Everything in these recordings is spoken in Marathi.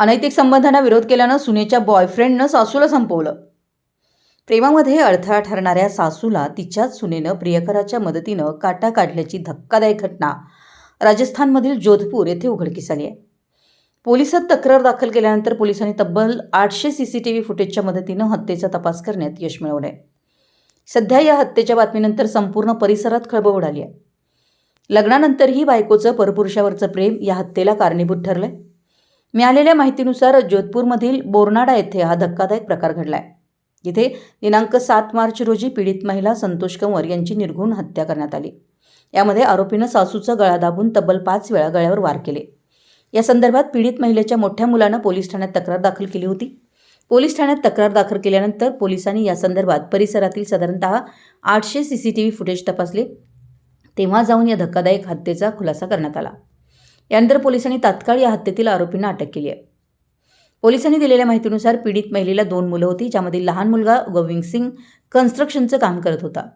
अनैतिक संबंधांना विरोध केल्यानं सुनेच्या बॉयफ्रेंडनं सासूला संपवलं. प्रेमामध्ये अडथळा ठरणाऱ्या सासूला तिच्याच सुनेनं प्रियकराच्या मदतीनं काटा काढल्याची धक्कादायक घटना राजस्थानमधील जोधपूर येथे उघडकीस आली आहे. पोलिसात तक्रार दाखल केल्यानंतर पोलिसांनी तब्बल आठशे सी सी टी व्ही फुटेजच्या मदतीनं हत्येचा तपास करण्यात यश मिळवलं आहे सध्या या हत्येच्या बातमीनंतर संपूर्ण परिसरात खळबळ उडाली आहे. लग्नानंतरही बायकोचं परपुरुषावरचं प्रेम या हत्येला कारणीभूत ठरलंय. मिळालेल्या माहितीनुसार जोधपूरमधील बोरनाडा येथे हा धक्कादायक प्रकार घडलाय. जिथे दिनांक सात मार्च रोजी पीडित महिला संतोष कंवर यांची निर्घुण हत्या करण्यात आली. यामध्ये आरोपीनं सासूचा गळा दाबून तब्बल पाच वेळा गळ्यावर वार केले. या संदर्भात पीडित महिलेच्या मोठ्या मुलानं पोलीस ठाण्यात तक्रार दाखल केली होती. पोलीस ठाण्यात तक्रार दाखल केल्यानंतर पोलिसांनी या संदर्भात परिसरातील साधारणतः आठशे C C T V footage तपासले. तेव्हा जाऊन या धक्कादायक हत्येचा खुलासा करण्यात आला. यानंतर पोलिसांनी तात्काळ या हत्येतील आरोपींना अटक केली आहे. पोलिसांनी दिलेल्या माहितीनुसार पीडित महिलेला दोन मुलं होती ज्यामधील लहान मुलगा गोविंद सिंग कन्स्ट्रक्शनचं काम करत होता.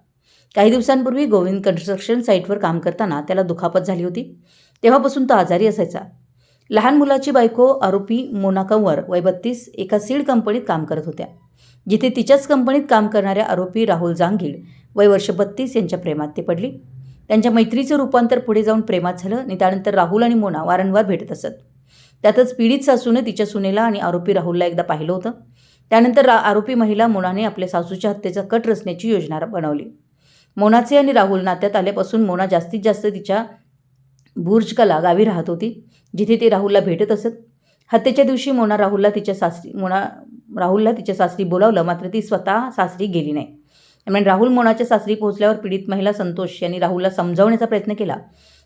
काही दिवसांपूर्वी गोविंद कन्स्ट्रक्शन साईटवर काम करताना त्याला दुखापत झाली होती. तेव्हापासून तो आजारी असायचा. लहान मुलाची बायको आरोपी मोना कंवर वय बत्तीस एका सीड कंपनीत काम करत होत्या. जिथे तिच्याच कंपनीत काम करणाऱ्या आरोपी राहुल जांगीड वय वर्ष बत्तीस यांच्या प्रेमात ते पडली. त्यांच्या मैत्रीचं रूपांतर पुढे जाऊन प्रेमात झालं आणि त्यानंतर राहुल आणि मोना वारंवार भेटत असत. त्यातच पीडित सासूने तिच्या सुनेला आणि आरोपी राहुलला एकदा पाहिलं होतं. त्यानंतर रा आरोपी महिला मोनाने आपल्या सासूच्या हत्येचा कट रचण्याची योजना बनवली. मोनाचे आणि राहुल नात्यात आल्यापासून मोना जास्तीत जास्त तिच्या बुर्जकला गावी राहत होती जिथे ती राहुलला भेटत असत. हत्येच्या दिवशी मोना राहुलला तिच्या सासरी मोना राहुलला तिच्या सासरी बोलावलं मात्र ती स्वतः सासरी गेली नाही. दरम्यान राहुल मोनाच्या सासरी पोहोचल्यावर पीडित महिला संतोष यांनी राहुलला समजावण्याचा प्रयत्न केला.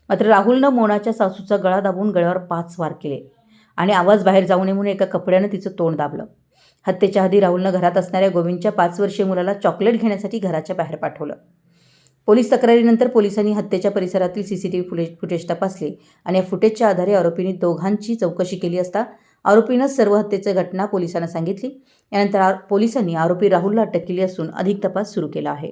मात्र राहुलनं मोनाच्या सासूचा गळा दाबून गळ्यावर पाच वार केले आणि आवाज बाहेर जाऊ नये म्हणून एका कपड्यानं तिचं तोंड दाबलं. हत्येच्या आधी राहुलनं घरात असणाऱ्या गोविंदच्या पाच वर्षीय मुलाला चॉकलेट घेण्यासाठी घराच्या बाहेर पाठवलं. पोलीस तक्रारीनंतर पोलिसांनी हत्येच्या परिसरातील C C T V footage footage तपासले आणि या फुटेजच्या आधारे आरोपींनी दोघांची चौकशी केली असता आरोपीनं सर्व हत्येची घटना पोलिसांना सांगितली. यानंतर पोलिसांनी आरोपी राहुलला अटक केली असून अधिक तपास सुरू केला आहे.